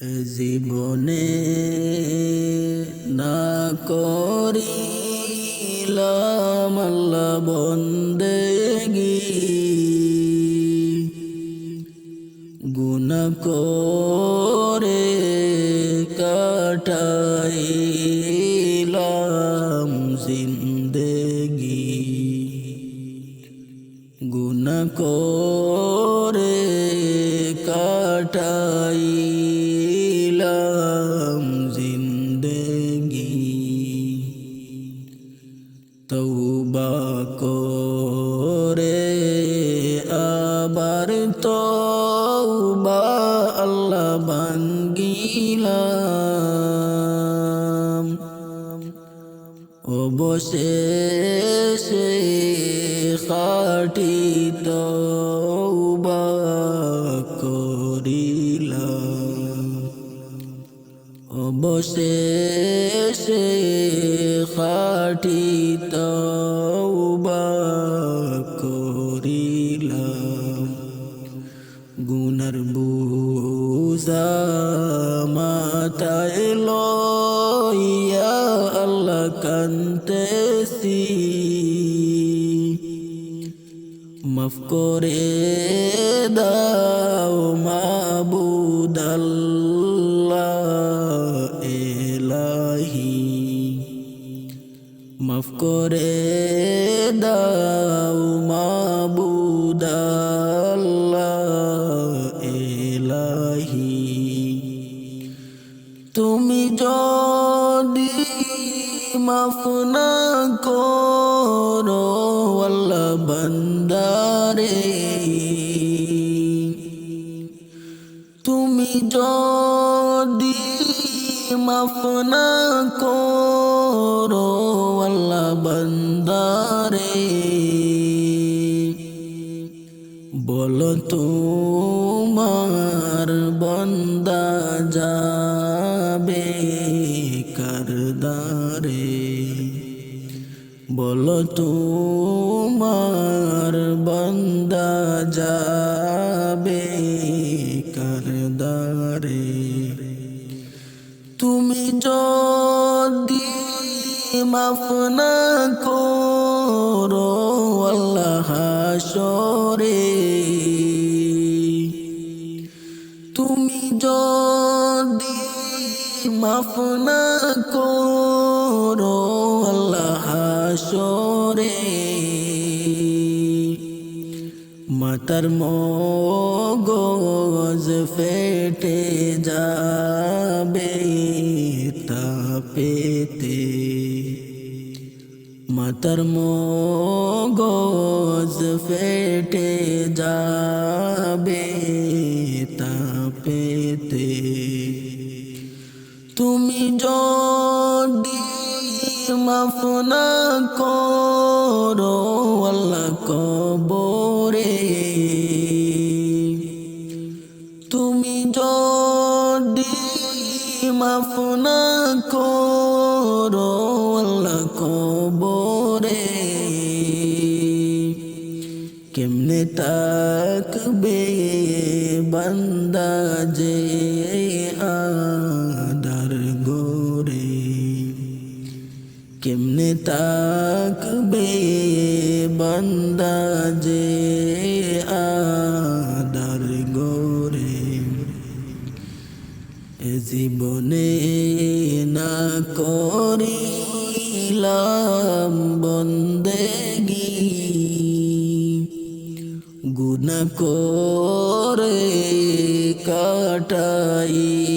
জীবনে না করিলাম আল্লাহ বন্দেগি। গুণ করে কাটাইলাম জিন্দেগি। গুণ করে কাটাইলাম আবার তৌবা আল্লাহ বাঙ্গিলাম অবশেষে খাটি তৌবা করিলাম অবশেষে খাটি তৌবা গুনার বুঝা মাথায় লইয়া আল্লাহ কান্তেছি। মাফ করে দাও মাবুদাল্লাহ করে দাও মাবুদাল্লাহ এলাহি। তুমি যদি মাফ না করো আল্লাহ বন্দারে। তুমি যদি মাফ না করো বলো তোমার বন্দা যাবে করদারে বলো তোমার বন্দা যাবে করদারে তুমি যদি মাফ না করো আল্লাহ সরে তুমি যদি মাফ না করো আল্লাহ সরে মাতার মগজ ফেটে যাবে তাপেতে মাতার মগজ ফেটে যাবে তাপেতে। তুমি যদি মাফ না করো আল্লাহ কবরে। তুমি যদি মাফ না করো কেমনে তাকবে বান্দা যে আদার গোরে কেমনে তাকবে বান্দা যে আদার গোরে এ জীবনে না করিলাম বন্দেগি করে কাটাইলাম